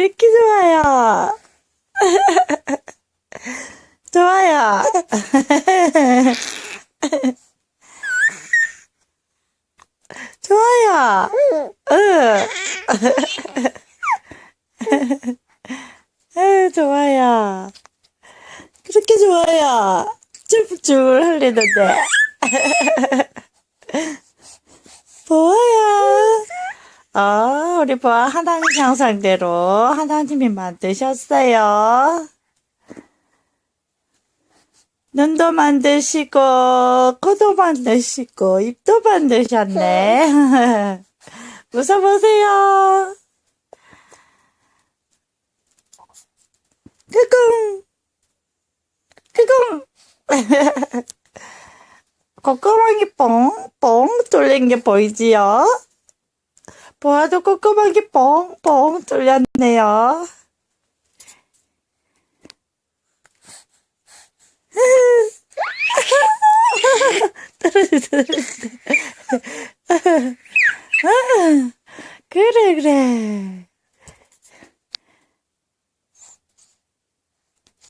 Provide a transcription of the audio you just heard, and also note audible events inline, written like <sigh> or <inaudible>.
그렇게 좋아요. <laughs> 좋아요. <laughs> 좋아요. 응. <laughs> 에 좋아요. 그렇게 좋아요. 쭈글쭈글 흘리는데. 보아요. 어, 우리 보아 하나님 형상대로 하나님이 만드셨어요. 눈도 만드시고, 코도 만드시고, 입도 만드셨네. <laughs> 웃어보세요. 크궁, 크궁. <laughs> 콧구멍이 뻥 뻥 뚫린 게 보이지요? 보아도 콧구멍이 뻥뻥 뚫렸네요. 그래, 그래.